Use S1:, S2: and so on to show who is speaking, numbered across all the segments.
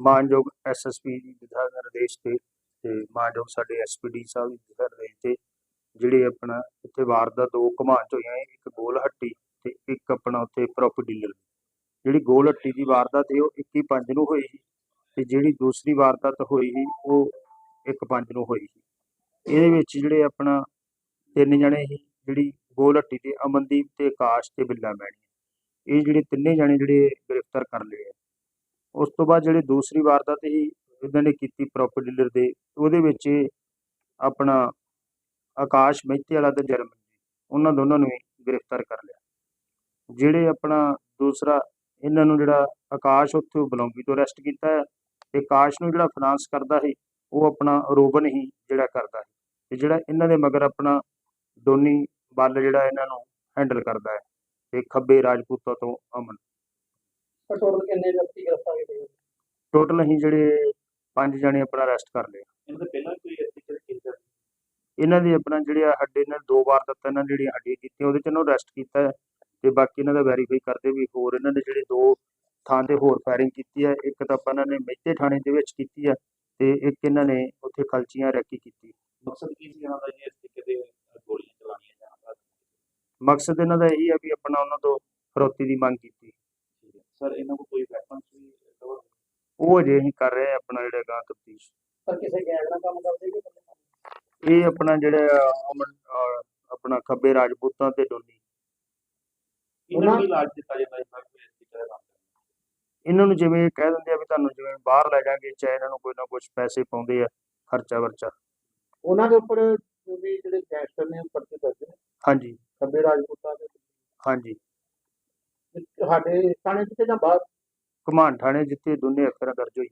S1: ਮਾਨਯੋਗ ਐਸਐਸਪੀ ਦੀ ਦਿਸ਼ਾ ਨਿਰਦੇਸ਼ ਤੇ ਤੇ ਮਾਨਯੋਗ ਸਾਡੇ ਐਸਪੀਡੀ ਸਾਹਿਬ ਦੀ ਦਿਸ਼ਾ ਨਿਰਦੇਸ਼ ਤੇ ਜਿਹੜੇ ਆਪਣਾ ਇੱਥੇ ਵਾਰਦਾਤ ਦੋ ਘਮਾਂਚ ਹੋਈਆਂ ਇਹ, ਇੱਕ ਗੋਲ ਹੱਟੀ ਤੇ ਇੱਕ ਆਪਣਾ ਉੱਥੇ ਪ੍ਰੋਪਰਟੀ ਡੀਲਰ ਜਿਹੜੀ ਗੋਲ ਹੱਟੀ ਦੀ ਵਾਰਦਾਤ ਹੈ ਉਹ 21 ਪੰਜ ਨੂੰ ਹੋਈ ਸੀ ਤੇ ਜਿਹੜੀ ਦੂਸਰੀ ਵਾਰਦਾਤ ਹੋਈ ਸੀ ਉਹ ਇੱਕ ਪੰਜ ਨੂੰ ਹੋਈ ਸੀ। ਇਹਦੇ ਵਿੱਚ ਜਿਹੜੇ ਆਪਣਾ ਤਿੰਨ ਜਣੇ ਸੀ ਜਿਹੜੀ ਗੋਲ ਹੱਟੀ ਤੇ ਅਮਨਦੀਪ ਤੇ ਆਕਾਸ਼ ਤੇ ਬਿੱਲਾ ਮੈਣੀ। ਇਹ ਜਿਹੜੇ ਤਿੰਨੇ ਜਣੇ ਜਿਹੜੇ ਗ੍ਰਿਫਤਾਰ ਕਰ ਲਏ ਉਸ ਤੋਂ ਬਾਅਦ ਜਿਹੜੀ ਦੂਸਰੀ ਵਾਰਦਾਤ ਹੀ ਇਹਨਾਂ ਨੇ ਕੀਤੀ ਪ੍ਰੋਪਰਟੀ ਡੀਲਰ ਦੇ, ਉਹਦੇ ਵਿੱਚ ਆਪਣਾ ਆਕਾਸ਼ ਮਹਿਤੇ ਵਾਲਾ ਤੇ ਜਰਮਨ ਉਹਨਾਂ ਦੋਨਾਂ ਨੂੰ ਗ੍ਰਿਫਤਾਰ ਕਰ ਲਿਆ। ਜਿਹੜੇ ਆਪਣਾ ਦੂਸਰਾ, ਇਹਨਾਂ ਨੂੰ ਜਿਹੜਾ ਆਕਾਸ਼ ਉੱਥੇ ਬਲੌਂਗੀ ਤੋਂ ਅਰੈਸਟ ਕੀਤਾ ਹੈ ਤੇ ਆਕਾਸ਼ ਨੂੰ ਜਿਹੜਾ ਫਾਈਨਾਂਸ ਕਰਦਾ ਸੀ, ਉਹ ਆਪਣਾ ਰੋਬਨ ਹੀ ਜਿਹੜਾ ਕਰਦਾ ਸੀ ਤੇ ਜਿਹੜਾ ਇਹਨਾਂ ਦੇ ਮਗਰ ਆਪਣਾ ਦੋਨੀ ਬੱਲ ਜਿਹੜਾ ਇਹਨਾਂ ਨੂੰ ਹੈਂਡਲ ਕਰਦਾ ਹੈ, ਤੇ ਖੱਬੇ ਰਾਜਪੂਤਾਂ ਤੋਂ ਅਮਨ।
S2: ਟੋਟਲ ਕਿੰਨੇ ਵਿਅਕਤੀ ਗ੍ਰਿਫਤਾਰ ਕੀਤੇ ਗਏ?
S1: ਟੋਟਲ ਅਸੀਂ ਜਿਹੜੇ ਪੰਜ ਜਣੇ ਆਪਣਾ ਅਰੈਸਟ ਕਰ ਲਏ
S2: ਇਹਨਾਂ ਦੇ ਪਹਿਲਾਂ ਕੋਈ ਐਸੀ ਕਿਹੜੇ ਕੇਸ ਹੈ
S1: ਇਹਨਾਂ ਦੀ ਆਪਣਾ ਜਿਹੜੇ ਆ ਹੱਡੇ ਨੇ ਦੋ ਵਾਰ ਤੱਕ ਇਹਨਾਂ ਨੇ ਜਿਹੜੀਆਂ ਹੱਡੀਆਂ ਕੀਤੀਆਂ ਉਹਦੇ ਚ ਇਹਨੂੰ ਅਰੈਸਟ ਕੀਤਾ ਹੈ। ਤੇ ਬਾਕੀ ਇਹਨਾਂ ਦਾ ਵੈਰੀਫਾਈ ਕਰਦੇ ਵੀ ਹੋਰ ਇਹਨਾਂ ਦੇ ਜਿਹੜੇ ਦੋ ਥਾਂ ਤੇ ਹੋਰ ਫਾਇਰਿੰਗ ਕੀਤੀ ਹੈ। ਇੱਕ ਤਾਂ ਆਪਾਂ ਇਹਨਾਂ ਨੇ ਮਹਿਤੇ ਥਾਣੇ ਦੇ ਵਿੱਚ ਕੀਤੀ ਹੈ ਤੇ ਇੱਕ ਇਹਨਾਂ ਨੇ ਉੱਥੇ ਖਲਚੀਆਂ ਰੈਕੀ ਕੀਤੀ।
S2: ਮਕਸਦ ਕੀ ਸੀ ਇਹਨਾਂ ਦਾ ਜੀ ਇਸ ਤਰੀਕੇ ਦੇ ਗੋਲੀਆਂ ਚਲਾਉਣੀਆਂ ਜਾਂ
S1: ਮਕਸਦ ਇਹਨਾਂ ਦਾ ਇਹੀ ਹੈ ਵੀ ਆਪਣਾ ਉਹਨਾਂ ਤੋਂ ਫਰੋਤੀ ਦੀ ਮੰਗ ਕੀਤੀ
S2: ਸਰ ਇਹਨਾਂ ਕੋਲ ਕੋਈ ਵੈਪਨਸ ਵੀ?
S1: ਉਹ ਅਜੇ ਅਸੀਂ ਕਰ ਰਹੇ ਆਪਣਾ ਜਿਹੜਾ ਗਾਂ ਤਫਤੀਸ਼।
S2: ਸਰ ਕਿਸੇ ਗੈਂਗ ਨਾਲ ਕੰਮ ਕਰਦੇ ਕਿ
S1: ਇਹ ਆਪਣਾ ਜਿਹੜਾ ਅਮਨ ਅਹ ਆਪਣਾ ਖੱਬੇ ਰਾਜਪੂਤਾਂ ਤੇ ਡੋਨੀ
S2: ਇਹਨਾਂ ਨੂੰ ਇਲਾਜ ਦਿੱਤਾ ਜਾਂਦਾ ਹੈ ਸਰ ਕੋਈ ਇਸ ਤਰੀਕੇ ਦਾ ਕੰਮ ਕਰਦਾ।
S1: ਇਹਨਾਂ ਨੂੰ ਜਿਵੇਂ ਕਹਿ ਦਿੰਦੇ ਆ ਵੀ ਤੁਹਾਨੂੰ ਜਿਵੇਂ ਬਾਹਰ ਲੈ ਜਾਾਂਗੇ ਚਾਹੇ ਇਹਨਾਂ ਨੂੰ ਕੋਈ ਨਾ ਕੁਝ ਪੈਸੇ ਪਾਉਂਦੇ ਆ ਖਰਚਾ ਵਰਚਾ।
S2: ਉਹਨਾਂ ਦੇ ਉੱਪਰ ਵੀ ਜਿਹੜੇ ਗੈਂਗਸਟਰ ਨੇ ਪਰਚੇ ਨੇ?
S1: ਹਾਂਜੀ।
S2: ਖੱਬੇ ਰਾਜਪੂਤਾਂ ਦੇ
S1: ਹਾਂਜੀ।
S2: ਸਾਡੇ ਥਾਣੇ ਚ ਤੇ ਜਾਂ ਬਾਹਰ?
S1: ਘਮਾਨ ਥਾਣੇ ਜਿੱਥੇ ਦੋਨੇ ਅਫਸਰਾਂ ਦਰਜ ਹੋਈ।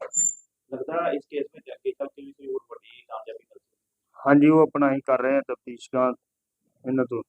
S2: ਲੱਗਦਾ ਇਸ ਕੇਸ ਵਿੱਚ ਅੱਗੇ ਚੱਲ ਕੇ ਵੀ ਕੋਈ ਹੋਰ ਵੱਡੀ ਕਾਮਯਾਬੀ ਮਿਲ ਸਕਦੀ।
S1: ਹਾਂਜੀ ਉਹ ਆਪਣਾ ਹੀ ਕਰ ਰਹੇ ਆ ਤਫਤੀਸ਼ ਇਹਨਾਂ ਤੋਂ।